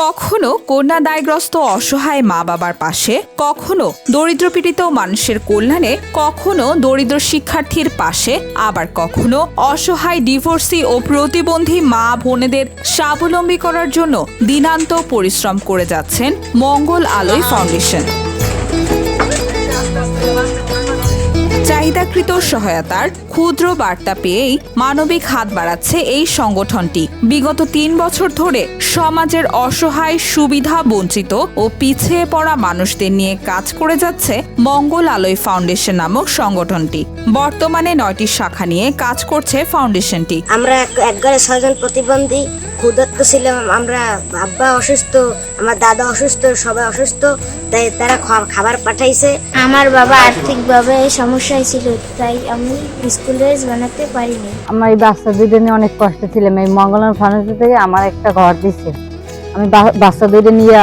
কখনো কন্যা দায়গ্রস্ত অসহায় মা বাবার পাশে, কখনো দরিদ্র পীড়িত মানুষের কল্যাণে, কখনো দরিদ্র শিক্ষার্থীর পাশে, আবার কখনো অসহায় ডিভোর্সি ও প্রতিবন্ধী মা বোনেদের স্বাবলম্বী করার জন্য দিনান্ত পরিশ্রম করে যাচ্ছেন মঙ্গল আলোয় ফাউন্ডেশন। চাহিদাকৃত সহায়তার ক্ষুদ্র বার্তা পেয়েই মানবিক হাত বাড়াচ্ছে এই সংগঠনটি। বিগত তিন বছর ধরে সমাজের অসহায় সুবিধা বঞ্চিত ও পিছিয়ে পড়া মানুষদের নিয়ে কাজ করে যাচ্ছে মঙ্গল আলোয় ফাউন্ডেশন নামক সংগঠনটি। বর্তমানে নয়টি শাখা নিয়ে কাজ করছে ফাউন্ডেশনটি। আমরা এক- এক ছয়জন প্রতিবন্ধী ক্ষুধার্ত ছিলাম আমরা আব্বা অসুস্থ আমার দাদা অসুস্থ সবাই অসুস্থ তাই তারা খা- খাবার পাঠাইছে। আমার বাবা আর্থিকভাবে সমস্যায় ছিল তাই আমি স্কুল ড্রেস বানাতে পারিনি। আমার এই বাচ্চা দুইটা নিয়ে অনেক কষ্ট ছিলাম। এই মঙ্গলম ফার্মেসি থেকে আমার একটা ঘর দিছে। আমি বাচ্চা দুইটা নিয়ে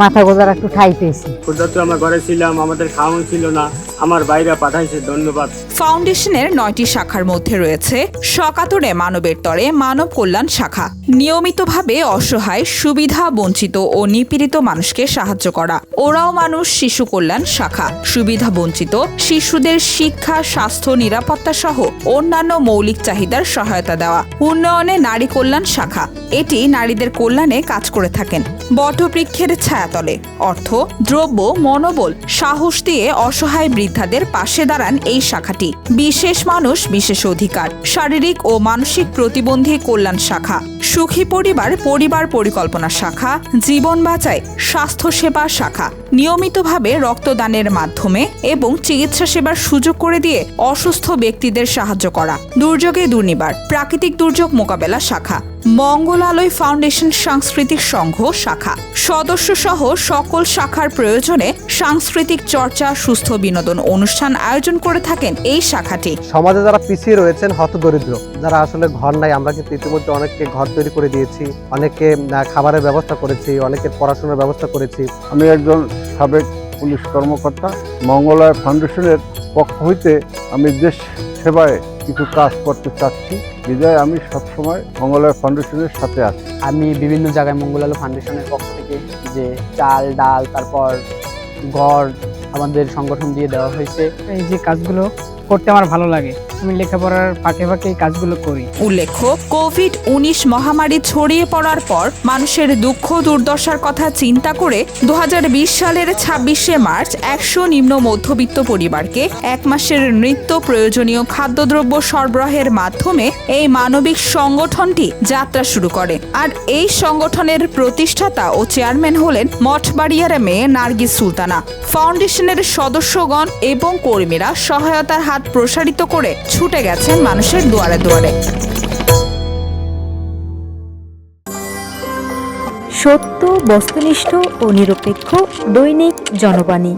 মাথা গোজার একটু ঠাই পেয়েছি। ক্ষুদ্র আমরা ঘরে ছিলাম আমাদের খাওয়ান ছিল না আমার বাইরে পাঠাইছে ধন্যবাদ। ফাউন্ডেশনের নয়টি শাখার মধ্যে রয়েছে সকাতরে মানবের তরে মানব কল্যাণ শাখা। নিয়মিতভাবে অসহায় সুবিধা বঞ্চিত ও নিপীড়িত মানুষকে সাহায্য করা। ওরাও মানুষ শিশু কল্যাণ শাখা। সুবিধা বঞ্চিত শিশুদের শিক্ষা স্বাস্থ্য নিরাপত্তা সহ অন্যান্য মৌলিক চাহিদার সহায়তা দেওয়া। উন্নয়নে নারী কল্যাণ শাখা। এটি নারীদের কল্যাণে কাজ করে থাকেন। বটবৃক্ষের ছায়াতলে। অর্থ, দ্রব্য, মনোবল, সাহস দিয়ে অসহায় বৃদ্ধাদের পাশে দাঁড়ান এই শাখাটি। বিশেষ মানুষ, বিশেষ অধিকার, শারীরিক ও মানসিক প্রতিবন্ধী কল্যাণ শাখা। সুখী পরিবার পরিবার পরিকল্পনা শাখা, জীবন বাঁচায়, স্বাস্থ্যসেবা শাখা। নিয়মিতভাবে রক্তদানের মাধ্যমে এবং চিকিৎসা সেবার সুযোগ করে দিয়ে অসুস্থ ব্যক্তিদের সাহায্য করা। দুর্যোগে দুর্নিবার, প্রাকৃতিক দুর্যোগ মোকাবেলা শাখা, মঙ্গলালয় ফাউন্ডেশন সাংস্কৃতিক সংঘ শাখা। সদস্য সহ সকল শাখার প্রয়োজনে সাংস্কৃতিক চর্চা, সুস্থ বিনোদন অনুষ্ঠান আয়োজন করে থাকেন এই শাখাটি। সমাজে যারা পিছিয়ে রয়েছেন, হতদরিদ্র যারা আসলে ঘর নাই আমরা কিন্তু ইতিমধ্যে অনেককে ঘর তৈরি করে দিয়েছি অনেকে খাবারের ব্যবস্থা করেছি অনেকে পড়াশোনার ব্যবস্থা করেছি। আমি একজন সাবেক পুলিশ কর্মকর্তা মঙ্গলয় ফাউন্ডেশনের পক্ষ হইতে আমি দেশ সেবায় কিছু কাজ করতে চাচ্ছি বিদায় আমি সবসময় মঙ্গলয় ফাউন্ডেশনের সাথে আছি। আমি বিভিন্ন জায়গায় মঙ্গল ফাউন্ডেশনের পক্ষ থেকে যে চাল ডাল তারপর ঘর আমাদের সংগঠন দিয়ে দেওয়া হয়েছে। এই যে কাজগুলো করতে আমার ভালো লাগে। আমি লেখাপড়ার ফাঁকে ফাঁকে কাজগুলো করি। উল্লেখ্য, কোভিড উনিশ মহামারী ছড়িয়ে পড়ার পর মানুষের দুঃখ, দুর্দশার কথা চিন্তা করে দু হাজার বিশ সালের ছাব্বিশে মার্চ একশো নিম্ন মধ্যবিত্ত পরিবারকে এক মাসের নিত্য প্রয়োজনীয় খাদ্যদ্রব্য সরবরাহের মাধ্যমে এই মানবিক সংগঠনটি যাত্রা শুরু করে। আর এই সংগঠনের প্রতিষ্ঠাতা ও চেয়ারম্যান হলেন মঠবাড়িয়ার মেয়ে নার্গিস সুলতানা। ফাউন্ডেশনের সদস্যগণ এবং কর্মীরা সহায়তার হাত প্রসারিত করে ছুটে গেছেন মানুষের দুয়ারে দুয়ারে। সত্য বস্তুনিষ্ঠ ও নিরপেক্ষ দৈনিক জনবাণী।